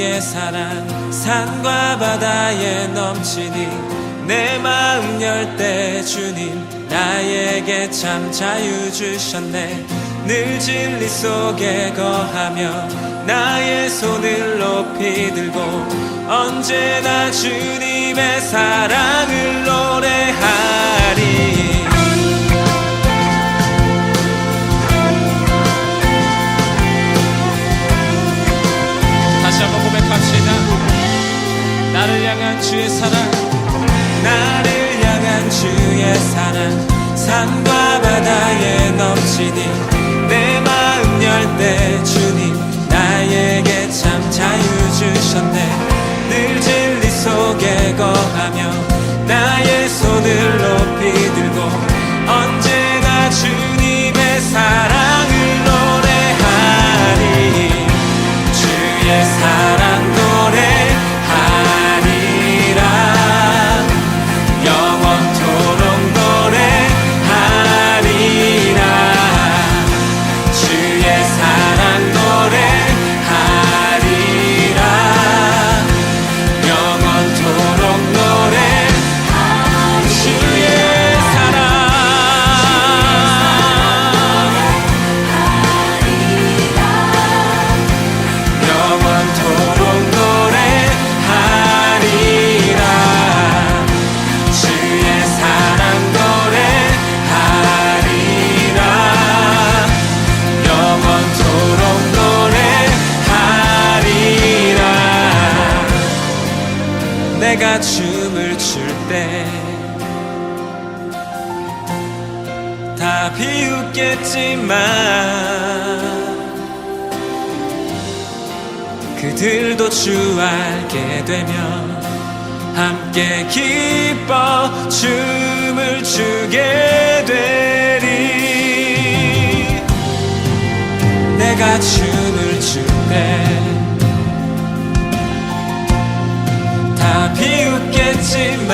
주의 사랑 산과 바다에 넘치니 내 마음 열 때 주님 나에게 참 자유 주셨네. 늘 진리 속에 거하며 나의 손을 높이 들고 언제나 주님의 사랑을 노래 있지만 그들도 주 알게 되면 함께 기뻐 춤을 추게 되리. 내가 춤을 출때다 비웃겠지만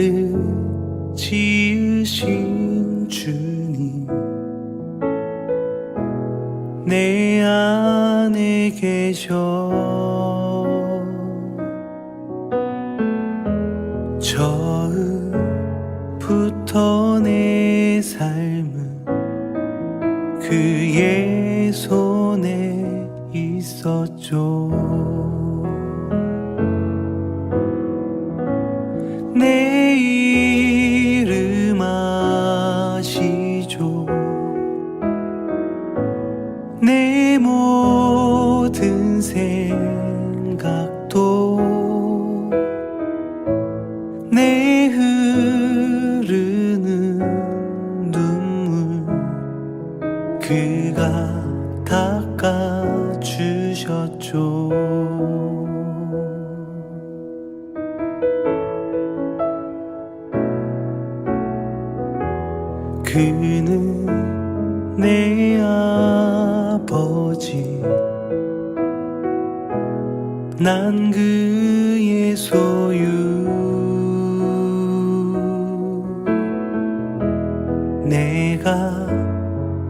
나를 지으신 주님 내 안에 계셔. 처음부터 내 삶은 그의 손에 있었죠. 내가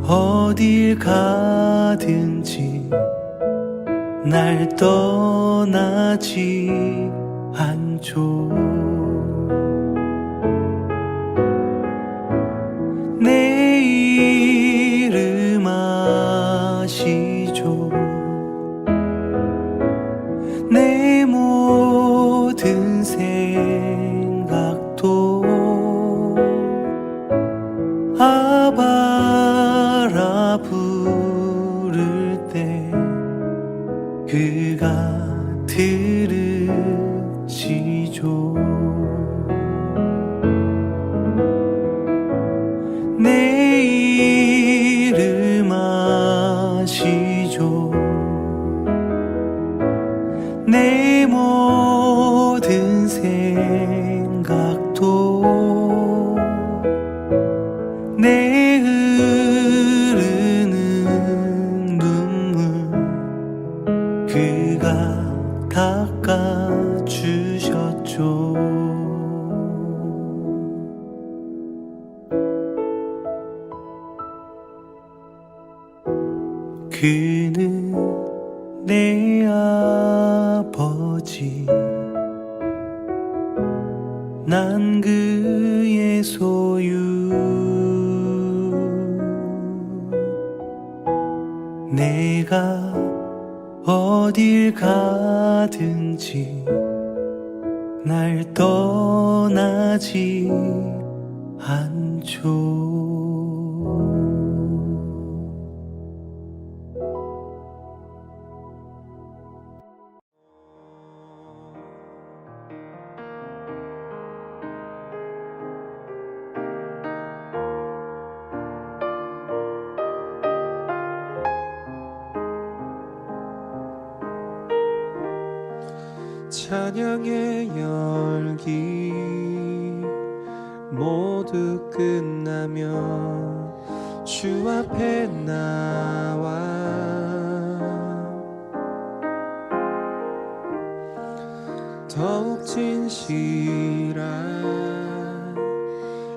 어딜 가든지 날 떠나지 않죠 그가 들으 내가 어딜 가든지 날 떠나지 않죠 찬양의 열기 모두 끝나면 주 앞에 나와. 더욱 진실한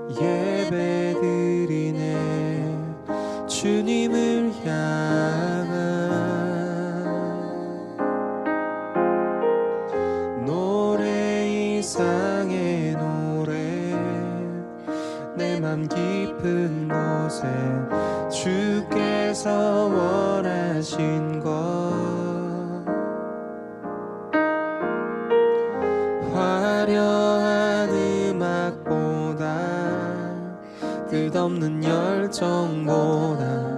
예배 드리네. 주님을 이상의 노래. 내 맘 깊은 곳에 주께서 원하신 것. 화려한 음악보다 끝없는 열정보다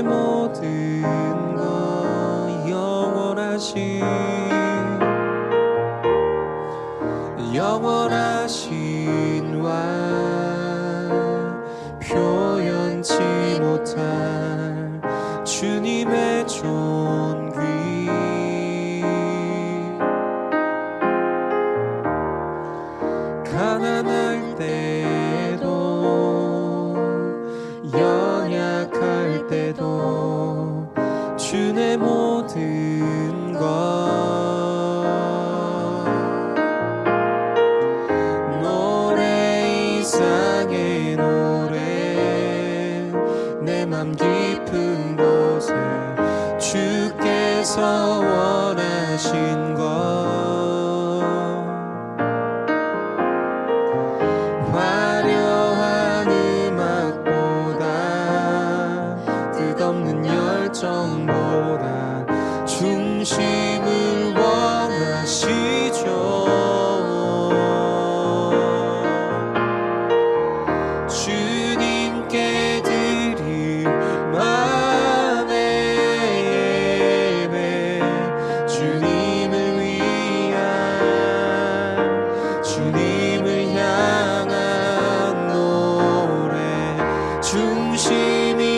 주의 me